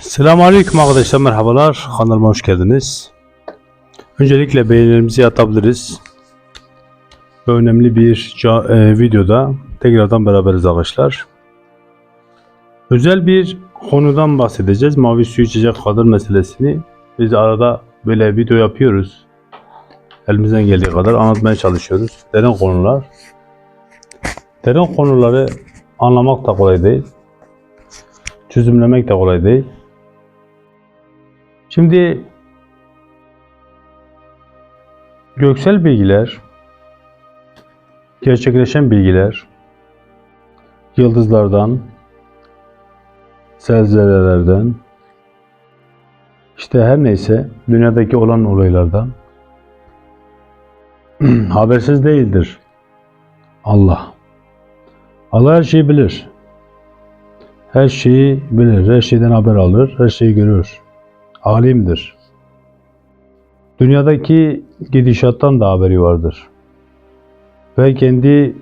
Selamünaleyküm arkadaşlar merhabalar kanalıma hoş geldiniz. Öncelikle beğenilerimizi atabiliriz. Önemli bir e, videoda tekrardan beraberiz arkadaşlar. Özel bir konudan bahsedeceğiz. Mavi su içecek kadın meselesini. Biz arada böyle video yapıyoruz. Elimizden geldiği kadar anlatmaya çalışıyoruz. Derin konular. Derin konuları anlamak da kolay değil. Çözümlemek de kolay değil. Şimdi göksel bilgiler, gerçekleşen bilgiler, yıldızlardan, zelzelelerden, işte her neyse dünyadaki olan olaylardan habersiz değildir. Allah. Allah her şeyi bilir. Her şeyi bilir, her şeyden haber alır, her şeyi görür alimdir. Dünyadaki gidişattan da haberi vardır. Ve kendi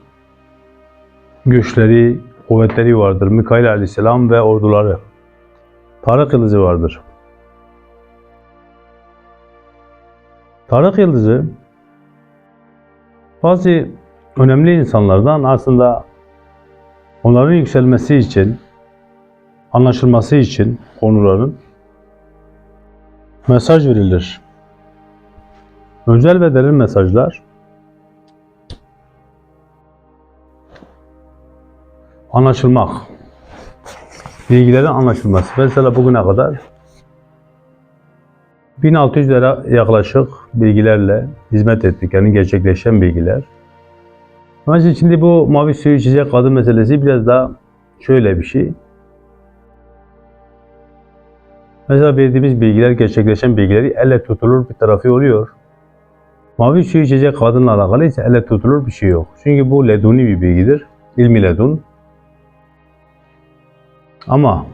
güçleri, kuvvetleri vardır. Mikail aleyhisselam ve orduları. Tarık yıldızı vardır. Tarık yıldızı bazı önemli insanlardan aslında onların yükselmesi için, anlaşılması için konuların mesaj verilir. Özel ve derin mesajlar anlaşılmak. Bilgilerin anlaşılması. Mesela bugüne kadar 1600 lira yaklaşık bilgilerle hizmet ettik. Yani gerçekleşen bilgiler. Ama şimdi bu mavi suyu içecek kadın meselesi biraz daha şöyle bir şey. Mesela verdiğimiz bilgiler, gerçekleşen bilgileri elle tutulur bir tarafı oluyor. Mavi suyu içecek kadınla alakalı ise elle tutulur bir şey yok. Çünkü bu leduni bir bilgidir. İlmi ledun. Ama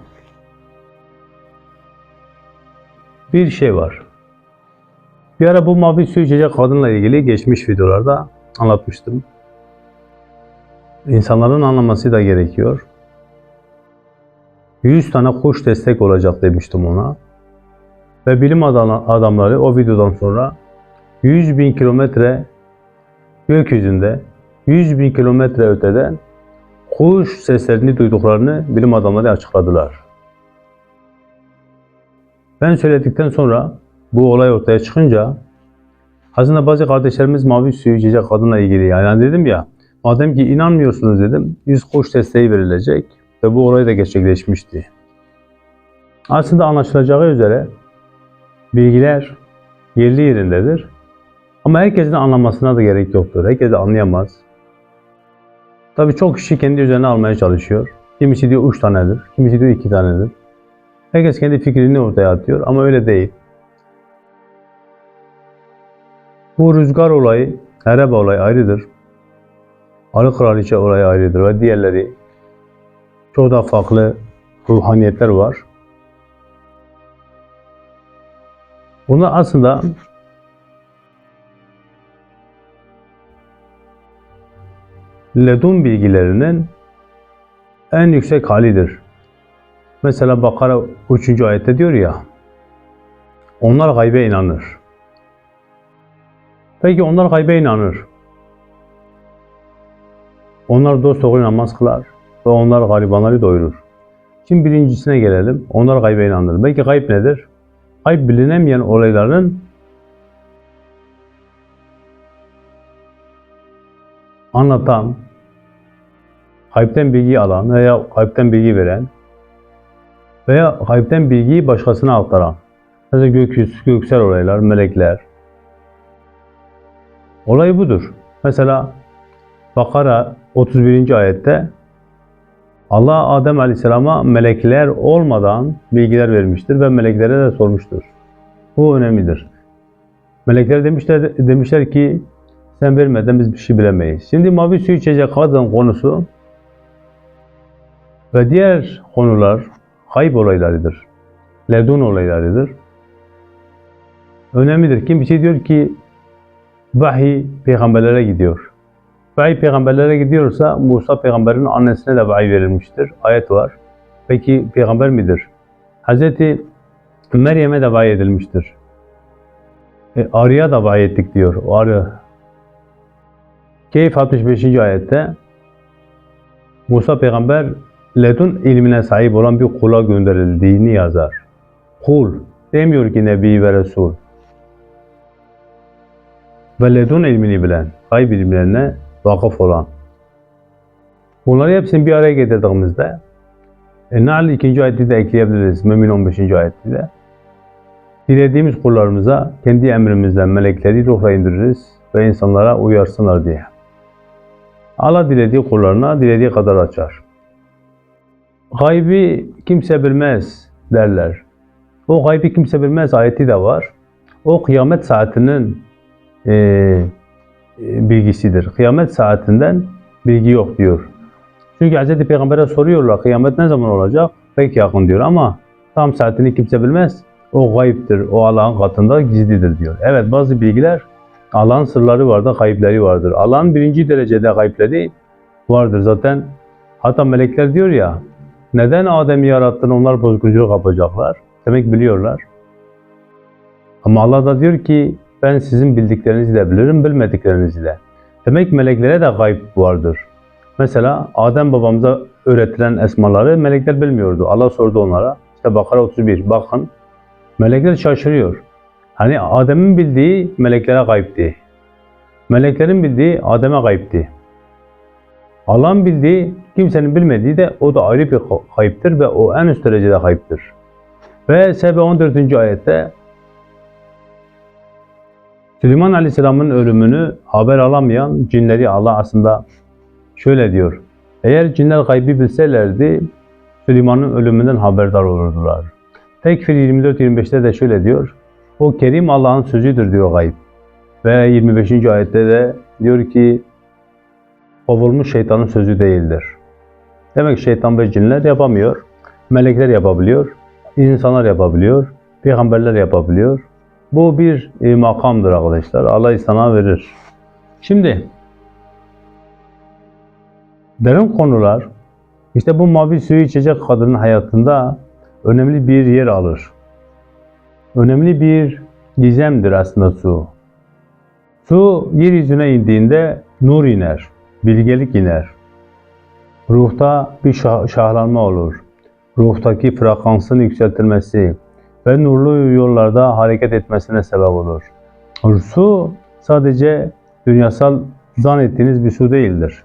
bir şey var. Bir ara bu mavi suyu içecek kadınla ilgili geçmiş videolarda anlatmıştım. İnsanların anlaması da gerekiyor. 100 tane kuş destek olacak demiştim ona. Ve bilim adam- adamları o videodan sonra 100 bin kilometre gökyüzünde 100 bin kilometre öteden kuş seslerini duyduklarını bilim adamları açıkladılar. Ben söyledikten sonra bu olay ortaya çıkınca aslında bazı kardeşlerimiz mavi suyu içecek kadınla ilgili yani dedim ya madem ki inanmıyorsunuz dedim 100 kuş desteği verilecek ve bu olay da gerçekleşmişti. Aslında anlaşılacağı üzere bilgiler yerli yerindedir. Ama herkesin anlamasına da gerek yoktur. Herkes de anlayamaz. Tabii çok kişi kendi üzerine almaya çalışıyor. Kimisi diyor üç tanedir, kimisi diyor iki tanedir. Herkes kendi fikrini ortaya atıyor ama öyle değil. Bu rüzgar olayı, Ereba olayı ayrıdır. Arı kraliçe olayı ayrıdır ve diğerleri çok daha farklı ruhaniyetler var. Bunlar aslında ledun bilgilerinin en yüksek halidir. Mesela Bakara 3. ayette diyor ya, onlar gaybe inanır. Peki onlar gaybe inanır. Onlar dost doğru namaz kılar ve onlar garibanları doyurur. Şimdi birincisine gelelim. Onlar gaybe inanır. Belki gayb nedir? Gayb bilinemeyen olayların anlatan, gaybden bilgi alan veya gaybden bilgi veren veya gaybden bilgiyi başkasına aktaran. Mesela gökyüzü, göksel olaylar, melekler. Olay budur. Mesela Bakara 31. ayette Allah Adem Aleyhisselam'a melekler olmadan bilgiler vermiştir ve meleklere de sormuştur. Bu önemlidir. Melekler demişler, demişler ki sen vermeden biz bir şey bilemeyiz. Şimdi mavi su içecek kadın konusu ve diğer konular kayıp olaylarıdır. Ledun olaylarıdır. Önemlidir. Kim bir şey diyor ki vahiy peygamberlere gidiyor. Vahiy peygamberlere gidiyorsa Musa peygamberin annesine de vahiy verilmiştir. Ayet var. Peki peygamber midir? Hz. Meryem'e de vahiy edilmiştir. E, arıya da vahiy ettik diyor. O arı. Keyif 65. ayette Musa peygamber ledun ilmine sahip olan bir kula gönderildiğini yazar. Kul demiyor ki Nebi ve Resul. Ve ledun ilmini bilen, gayb ilimlerine vakıf olan. Bunları hepsini bir araya getirdiğimizde e, Nahl 2. ayeti de ekleyebiliriz. Mümin 15. ayeti de. Dilediğimiz kullarımıza kendi emrimizden melekleri ruhla indiririz ve insanlara uyarsınlar diye. Allah dilediği kullarına dilediği kadar açar. Gaybi kimse bilmez derler. O gaybi kimse bilmez ayeti de var. O kıyamet saatinin e, bilgisidir. Kıyamet saatinden bilgi yok diyor. Çünkü Hz. Peygamber'e soruyorlar kıyamet ne zaman olacak? Pek yakın diyor ama tam saatini kimse bilmez. O gayiptir, o Allah'ın katında gizlidir diyor. Evet bazı bilgiler Allah'ın sırları vardır, kayıpları vardır. Allah'ın birinci derecede kayıpları vardır zaten. Hatta melekler diyor ya, neden Adem'i yarattın onlar bozgunculuk yapacaklar? Demek biliyorlar. Ama Allah da diyor ki, ben sizin bildiklerinizi de bilirim, bilmediklerinizi de. Demek meleklere de gayb vardır. Mesela Adem babamıza öğretilen esmaları melekler bilmiyordu. Allah sordu onlara. İşte Bakara 31, bakın. Melekler şaşırıyor. Hani Adem'in bildiği meleklere gayipti. Meleklerin bildiği Adem'e gayipti. Allah'ın bildiği, kimsenin bilmediği de o da ayrı bir kayıptır ve o en üst derecede kayıptır. Ve Sebe 14. ayette Süleyman Aleyhisselam'ın ölümünü haber alamayan cinleri Allah aslında şöyle diyor. Eğer cinler gaybi bilselerdi Süleyman'ın ölümünden haberdar olurdular. Tekfir 24-25'te de şöyle diyor. O Kerim Allah'ın sözüdür diyor gayb. Ve 25. ayette de diyor ki kovulmuş şeytanın sözü değildir. Demek şeytan ve cinler yapamıyor. Melekler yapabiliyor. insanlar yapabiliyor. Peygamberler yapabiliyor. Bu bir e, makamdır arkadaşlar. Allah insana verir. Şimdi derin konular işte bu mavi suyu içecek kadının hayatında önemli bir yer alır. Önemli bir gizemdir aslında su. Su yeryüzüne indiğinde nur iner, bilgelik iner. Ruhta bir şah şahlanma olur. Ruhtaki frekansın yükseltilmesi ve nurlu yollarda hareket etmesine sebep olur. Su sadece dünyasal zannettiğiniz bir su değildir.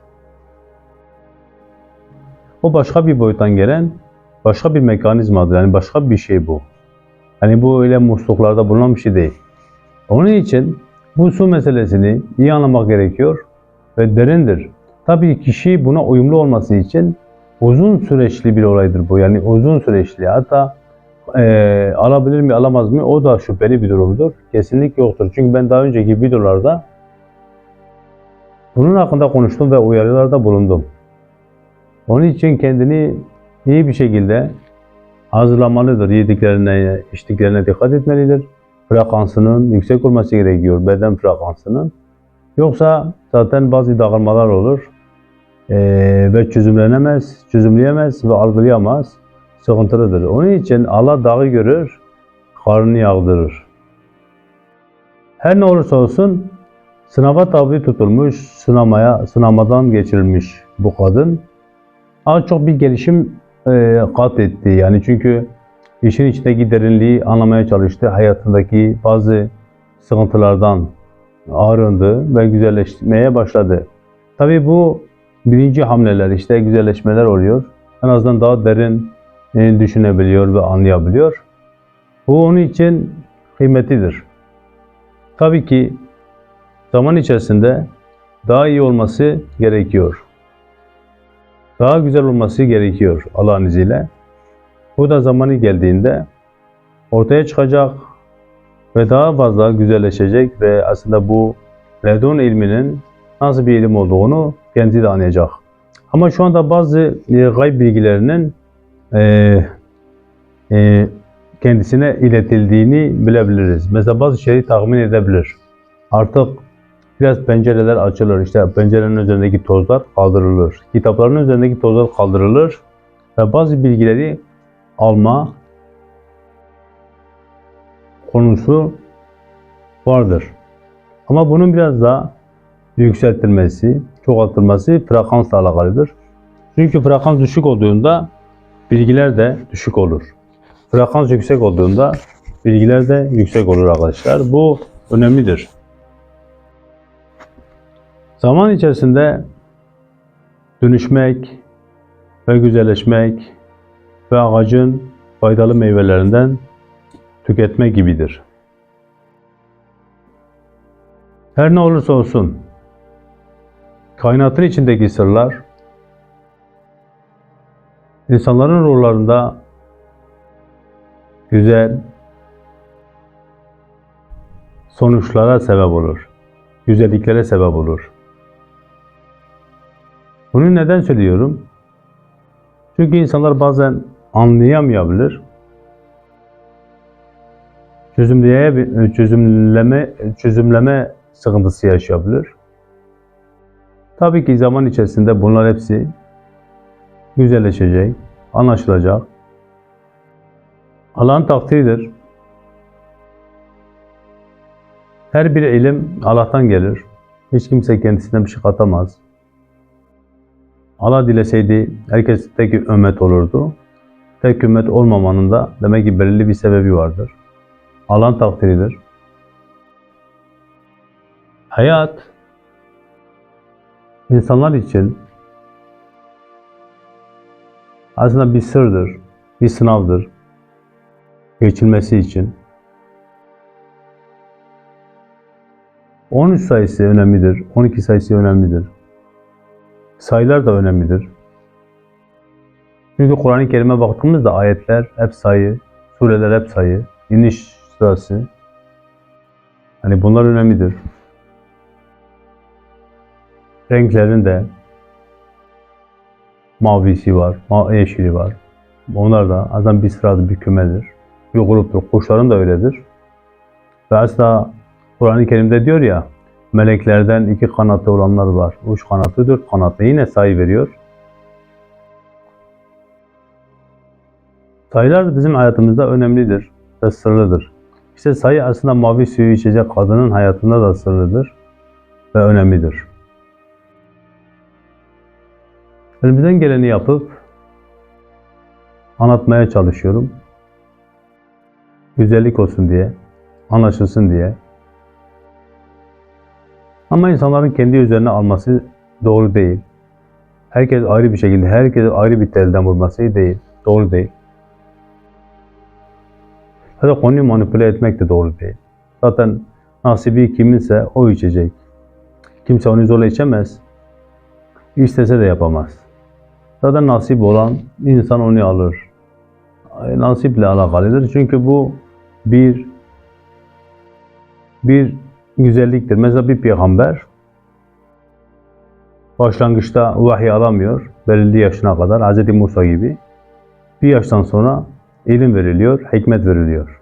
O başka bir boyuttan gelen başka bir mekanizmadır. Yani başka bir şey bu. Yani bu öyle musluklarda bulunan bir şey değil. Onun için bu su meselesini iyi anlamak gerekiyor ve derindir. Tabii kişi buna uyumlu olması için uzun süreçli bir olaydır bu. Yani uzun süreçli. Hatta e, alabilir mi alamaz mı o da şüpheli bir durumdur. Kesinlikle yoktur. Çünkü ben daha önceki videolarda bunun hakkında konuştum ve uyarılarda bulundum. Onun için kendini iyi bir şekilde hazırlamalıdır. Yediklerine, içtiklerine dikkat etmelidir. Frekansının yüksek olması gerekiyor, beden frekansının. Yoksa zaten bazı dağılmalar olur ee, ve çözümlenemez, çözümleyemez ve algılayamaz. Sıkıntılıdır. Onun için Allah dağı görür, karnını yağdırır. Her ne olursa olsun sınava tabi tutulmuş, sınamaya, sınamadan geçirilmiş bu kadın az çok bir gelişim e, kat etti. Yani çünkü işin içindeki derinliği anlamaya çalıştı. Hayatındaki bazı sıkıntılardan arındı ve güzelleşmeye başladı. Tabii bu birinci hamleler, işte güzelleşmeler oluyor. En azından daha derin düşünebiliyor ve anlayabiliyor. Bu onun için kıymetlidir. Tabii ki zaman içerisinde daha iyi olması gerekiyor daha güzel olması gerekiyor Allah'ın izniyle. Bu da zamanı geldiğinde ortaya çıkacak ve daha fazla güzelleşecek ve aslında bu Ledun ilminin nasıl bir ilim olduğunu kendisi de anlayacak. Ama şu anda bazı e, gayb bilgilerinin e, e, kendisine iletildiğini bilebiliriz. Mesela bazı şeyi tahmin edebilir. Artık Biraz pencereler açılır. İşte pencerenin üzerindeki tozlar kaldırılır. Kitapların üzerindeki tozlar kaldırılır. Ve bazı bilgileri alma konusu vardır. Ama bunun biraz daha yükseltilmesi, çoğaltılması frekansla alakalıdır. Çünkü frekans düşük olduğunda bilgiler de düşük olur. Frekans yüksek olduğunda bilgiler de yüksek olur arkadaşlar. Bu önemlidir. Zaman içerisinde dönüşmek ve güzelleşmek ve ağacın faydalı meyvelerinden tüketme gibidir. Her ne olursa olsun, kainatın içindeki sırlar, insanların ruhlarında güzel sonuçlara sebep olur. Güzelliklere sebep olur. Bunu neden söylüyorum? Çünkü insanlar bazen anlayamayabilir. Çözümleye, çözümleme, çözümleme sıkıntısı yaşayabilir. Tabii ki zaman içerisinde bunlar hepsi güzelleşecek, anlaşılacak. Allah'ın takdiridir. Her bir ilim Allah'tan gelir. Hiç kimse kendisine bir şey katamaz. Allah dileseydi herkes tek ümmet olurdu. Tek ümmet olmamanın da demek ki belirli bir sebebi vardır. Allah'ın takdiridir. Hayat insanlar için aslında bir sırdır, bir sınavdır. Geçilmesi için. 13 sayısı önemlidir, 12 sayısı önemlidir. Sayılar da önemlidir. Çünkü Kur'an-ı Kerim'e baktığımızda ayetler hep sayı, sureler hep sayı, iniş sırası. Hani bunlar önemlidir. Renklerin de mavisi var, ma yeşili var. Onlar da azam bir sıradır, bir kümedir. Bir gruptur. Kuşların da öyledir. Ve asla Kur'an-ı Kerim'de diyor ya, meleklerden iki kanatlı olanlar var. Üç kanatlı, dört kanatlı. Yine sayı veriyor. Sayılar bizim hayatımızda önemlidir ve sırlıdır. İşte sayı aslında mavi suyu içecek kadının hayatında da sırlıdır ve önemlidir. Elimizden geleni yapıp anlatmaya çalışıyorum. Güzellik olsun diye, anlaşılsın diye. Ama insanların kendi üzerine alması doğru değil. Herkes ayrı bir şekilde, herkes ayrı bir telden vurması değil. Doğru değil. Ya da konuyu manipüle etmek de doğru değil. Zaten nasibi kiminse o içecek. Kimse onu zorla içemez. İstese de yapamaz. Zaten nasip olan insan onu alır. Nasiple alakalıdır. Çünkü bu bir bir güzelliktir. Mesela bir peygamber başlangıçta vahiy alamıyor. Belirli yaşına kadar Hz. Musa gibi. Bir yaştan sonra ilim veriliyor, hikmet veriliyor.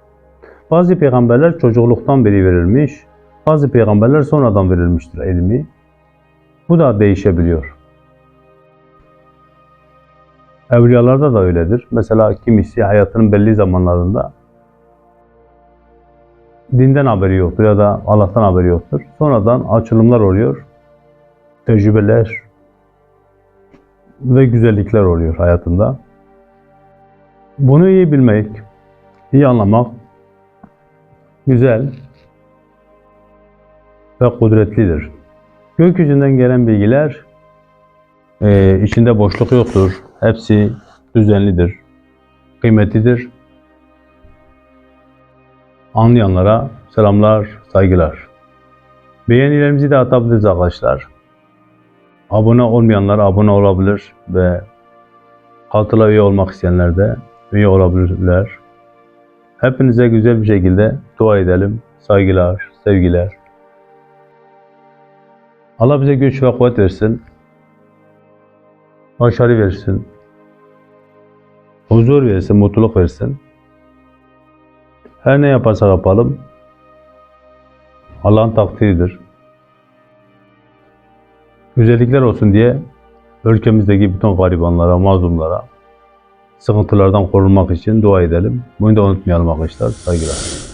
Bazı peygamberler çocukluktan beri verilmiş. Bazı peygamberler sonradan verilmiştir ilmi. Bu da değişebiliyor. Evliyalarda da öyledir. Mesela kimisi hayatının belli zamanlarında dinden haberi yoktur ya da Allah'tan haberi yoktur. Sonradan açılımlar oluyor. Tecrübeler ve güzellikler oluyor hayatında. Bunu iyi bilmek, iyi anlamak güzel ve kudretlidir. Gökyüzünden gelen bilgiler e, içinde boşluk yoktur. Hepsi düzenlidir, kıymetlidir. Anlayanlara selamlar, saygılar. Beğenilerimizi de atabiliriz arkadaşlar. Abone olmayanlar abone olabilir ve altıla üye olmak isteyenler de üye olabilirler. Hepinize güzel bir şekilde dua edelim. Saygılar, sevgiler. Allah bize güç ve kuvvet versin. Başarı versin. Huzur versin, mutluluk versin. Her ne yaparsak yapalım, Allah'ın takdiridir. Güzellikler olsun diye ülkemizdeki bütün garibanlara, mazlumlara, sıkıntılardan korunmak için dua edelim. Bunu da unutmayalım arkadaşlar. Saygılar.